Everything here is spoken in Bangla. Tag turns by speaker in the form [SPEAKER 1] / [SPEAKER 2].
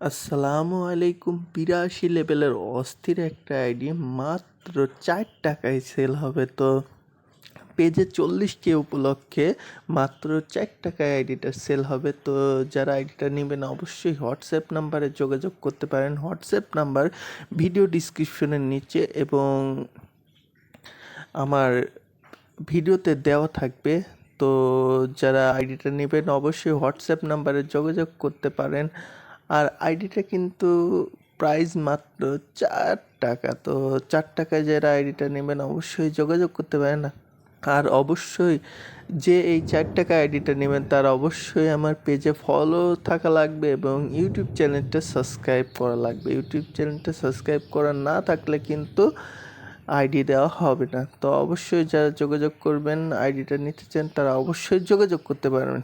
[SPEAKER 1] আসসালামু আলাইকুম। বিরাশি লেভেলের অস্থির একটা আইডি মাত্র চার টাকায় সেল হবে তো। পেজে চল্লিশ কে উপলক্ষে মাত্র চার টাকায় আইডিটা সেল হবে তো। যারা আইডিটা নেবেন অবশ্যই হোয়াটসঅ্যাপ নাম্বারে যোগাযোগ করতে পারেন। হোয়াটসঅ্যাপ নাম্বার ভিডিও ডিসক্রিপশনের নিচে এবং আমার ভিডিওতে দেওয়া থাকবে। তো যারা আইডিটা নেবেন অবশ্যই হোয়াটসঅ্যাপ নাম্বারে যোগাযোগ করতে পারেন। আর আইডিটা কিন্তু প্রাইস মাত্র চার টাকা। তো চার টাকায় যারা আইডিটা নেবেন অবশ্যই যোগাযোগ করতে পারেন আর অবশ্যই যে এই চার টাকা আইডিটা নেবেন, তার অবশ্যই আমার পেজে ফলো থাকা লাগবে এবং ইউটিউব চ্যানেলটা সাবস্ক্রাইব করা লাগবে। ইউটিউব চ্যানেলটা সাবস্ক্রাইব করা না থাকলে কিন্তু আইডি দেওয়া হবে না। তো অবশ্যই যারা যোগাযোগ করবেন, আইডিটা নিতে চান, তারা অবশ্যই যোগাযোগ করতে পারবেন।